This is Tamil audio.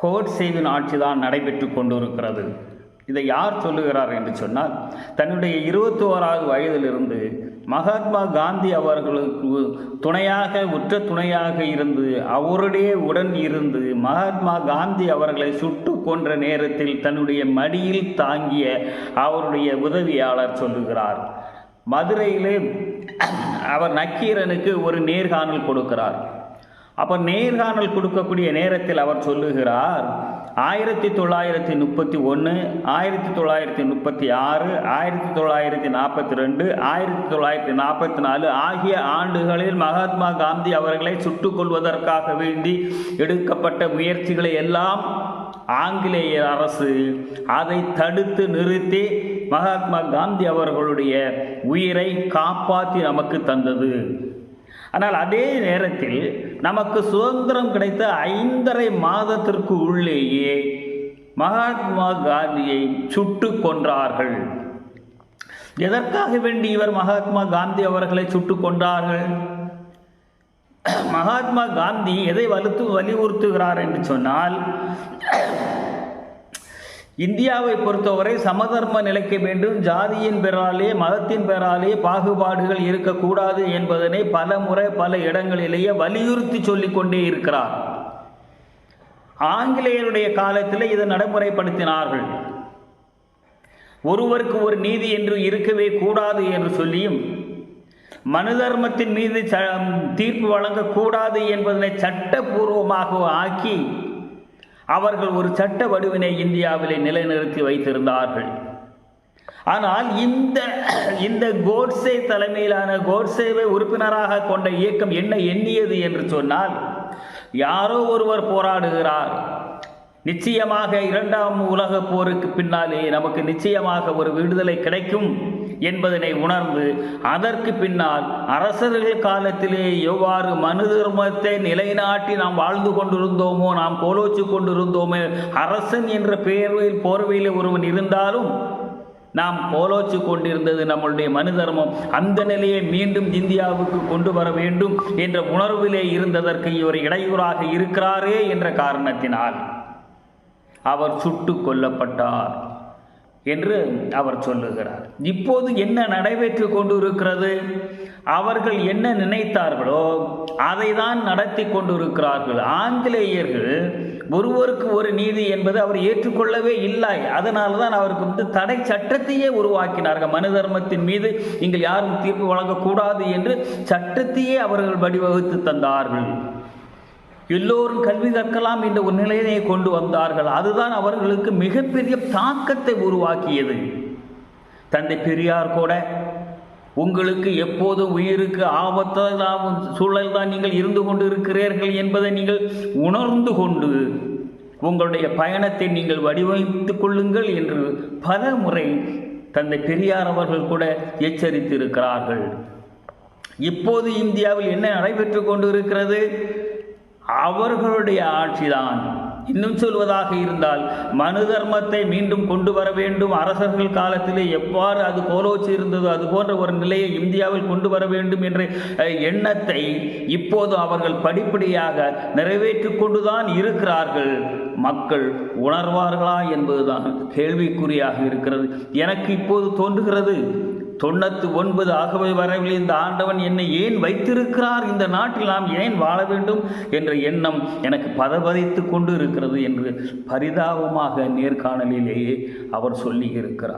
கோட்சேவின் ஆட்சி தான் நடைபெற்று கொண்டிருக்கிறது. இதை யார் சொல்லுகிறார் என்று சொன்னால் தன்னுடைய இருபத்தி ஓராவது வயதிலிருந்து மகாத்மா காந்தி அவர்களுக்கு துணையாக உற்ற துணையாக இருந்து அவருடைய உடன் இருந்து மகாத்மா காந்தி அவர்களை சுட்டு கொன்ற நேரத்தில் தன்னுடைய மடியில் தாங்கிய அவருடைய உதவியாளர் சொல்லுகிறார். மதுரையிலே அவர் நக்கீரனுக்கு ஒரு நேர்காணல் கொடுக்கிறார். அப்போ நேர்காணல் கொடுக்கக்கூடிய நேரத்தில் அவர் சொல்லுகிறார் ஆயிரத்தி தொள்ளாயிரத்தி முப்பத்தி ஒன்று ஆயிரத்தி தொள்ளாயிரத்தி முப்பத்தி ஆறு ஆயிரத்தி தொள்ளாயிரத்தி நாற்பத்தி ரெண்டு ஆயிரத்தி தொள்ளாயிரத்தி நாற்பத்தி நாலு ஆகிய ஆண்டுகளில் மகாத்மா காந்தி அவர்களை சுட்டுக் கொள்வதற்காக வேண்டி எடுக்கப்பட்ட முயற்சிகளை எல்லாம் ஆங்கிலேய அரசு அதை தடுத்து நிறுத்தி மகாத்மா காந்தி அவர்களுடைய உயிரை காப்பாற்றி நமக்கு தந்தது. ஆனால் அதே நேரத்தில் நமக்கு சுதந்திரம் கிடைத்த ஐந்தரை மாதத்திற்கு உள்ளேயே மகாத்மா காந்தியை சுட்டு கொன்றார்கள். எதற்காக வேண்டி இவர் மகாத்மா காந்தி அவர்களை சுட்டு கொன்றார்கள்? மகாத்மா காந்தி எதை வலுத்து வலியுறுத்துகிறார் என்று சொன்னால் இந்தியாவை பொறுத்தவரை சமதர்ம நிலைக்க வேண்டும் ஜாதியின் பெயராலே மதத்தின் பெயராலே பாகுபாடுகள் இருக்கக்கூடாது என்பதனை பல முறை பல இடங்களிலேயே வலியுறுத்தி சொல்லிக்கொண்டே இருக்கிறார். ஆங்கிலேயருடைய காலத்தில் இதை நடைமுறைப்படுத்தினார்கள். ஒருவருக்கு ஒரு நீதி என்று இருக்கவே கூடாது என்று சொல்லியும் மனு தர்மத்தின் மீது ச தீர்ப்பு வழங்கக்கூடாது என்பதனை சட்டபூர்வமாக ஆக்கி அவர்கள் ஒரு சட்ட வடிவினை இந்தியாவிலே நிலைநிறுத்தி வைத்திருந்தார்கள். ஆனால் இந்த இந்த கோட்ஸே தலைமையிலான கோட்ஸேவை உறுப்பினராக கொண்ட இயக்கம் என்ன எண்ணியது என்று சொன்னால் யாரோ ஒருவர் போராடுகிறார். நிச்சயமாக இரண்டாம் உலக போருக்கு பின்னாலே நமக்கு நிச்சயமாக ஒரு விடுதலை கிடைக்கும். என்பதனை உணர்ந்து அதற்கு பின்னால் அரசர்கள் காலத்திலே எவ்வாறு மனு தர்மத்தை நிலைநாட்டி நாம் வாழ்ந்து கொண்டிருந்தோமோ நாம் கோலோச்சு கொண்டிருந்தோமோ அரசன் என்ற பெயரில் போர்வையில் ஒருவன் இருந்தாலும் நாம் கோலோச்சு கொண்டிருந்தது நம்மளுடைய மனு தர்மம். அந்த நிலையை மீண்டும் இந்தியாவுக்கு கொண்டு வர வேண்டும் என்ற உணர்விலே இருந்ததற்கு இவர் இடையூறாக இருக்கிறாரே என்ற காரணத்தினால் அவர் சுட்டு கொல்லப்பட்டார். என்று அவர் சொல்லுகிறார். இப்போது என்ன நடைபெற்று கொண்டிருக்கிறது? அவர்கள் என்ன நினைத்தார்களோ அதை தான் நடத்தி கொண்டிருக்கிறார்கள். ஆங்கிலேயர்கள் ஒருவருக்கு ஒரு நீதி என்பது அவர் ஏற்றுக்கொள்ளவே இல்லை. அதனால தான் அவருக்கு வந்து தடை சட்டத்தையே உருவாக்கினார்கள். மனு தர்மத்தின் மீது நீங்கள் யாரும் தீர்ப்பு வழங்கக்கூடாது என்று சட்டத்தையே அவர்கள் வடிவகுத்து தந்தார்கள். எல்லோரும் கல்வி கற்கலாம் என்ற ஒரு நிலையினை கொண்டு வந்தார்கள். அதுதான் அவர்களுக்கு மிகப்பெரிய தாக்கத்தை உருவாக்கியது. தந்தை பெரியார் கூட உங்களுக்கு எப்போதும் உயிருக்கு ஆபத்தான சூழல் தான் நீங்கள் இருந்து கொண்டு இருக்கிறீர்கள் என்பதை நீங்கள் உணர்ந்து கொண்டு உங்களுடைய பயணத்தை நீங்கள் வடிவமைத்துக் கொள்ளுங்கள் என்று பல முறை தந்தை பெரியார் அவர்கள் கூட எச்சரித்திருக்கிறார்கள். இப்போது இந்தியாவில் என்ன நடைபெற்று கொண்டு இருக்கிறது அவர்களுடைய ஆட்சிதான். இன்னும் சொல்வதாக இருந்தால் மனு தர்மத்தை மீண்டும் கொண்டு வர வேண்டும். அரசர்கள் காலத்திலே எவ்வாறு அது கோலோச்சு இருந்ததோ அது போன்ற ஒரு நிலையை இந்தியாவில் கொண்டு வர வேண்டும் என்ற எண்ணத்தை இப்போது அவர்கள் படிப்படியாக நிறைவேற்றி கொண்டுதான் இருக்கிறார்கள். மக்கள் உணர்வார்களா என்பதுதான் கேள்விக்குறியாக இருக்கிறது. எனக்கு இப்போது தோன்றுகிறது தொண்ணூத்தி ஒன்பது ஆகவே வரவில் இந்த ஆண்டவன் என்னை ஏன் வைத்திருக்கிறார்? இந்த நாட்டில் நாம் ஏன் வாழ வேண்டும்? என்ற எண்ணம் எனக்கு பதபதித்து கொண்டு இருக்கிறது என்று பரிதாபமாக நேர்காணலிலேயே அவர் சொல்லி இருக்கிறார்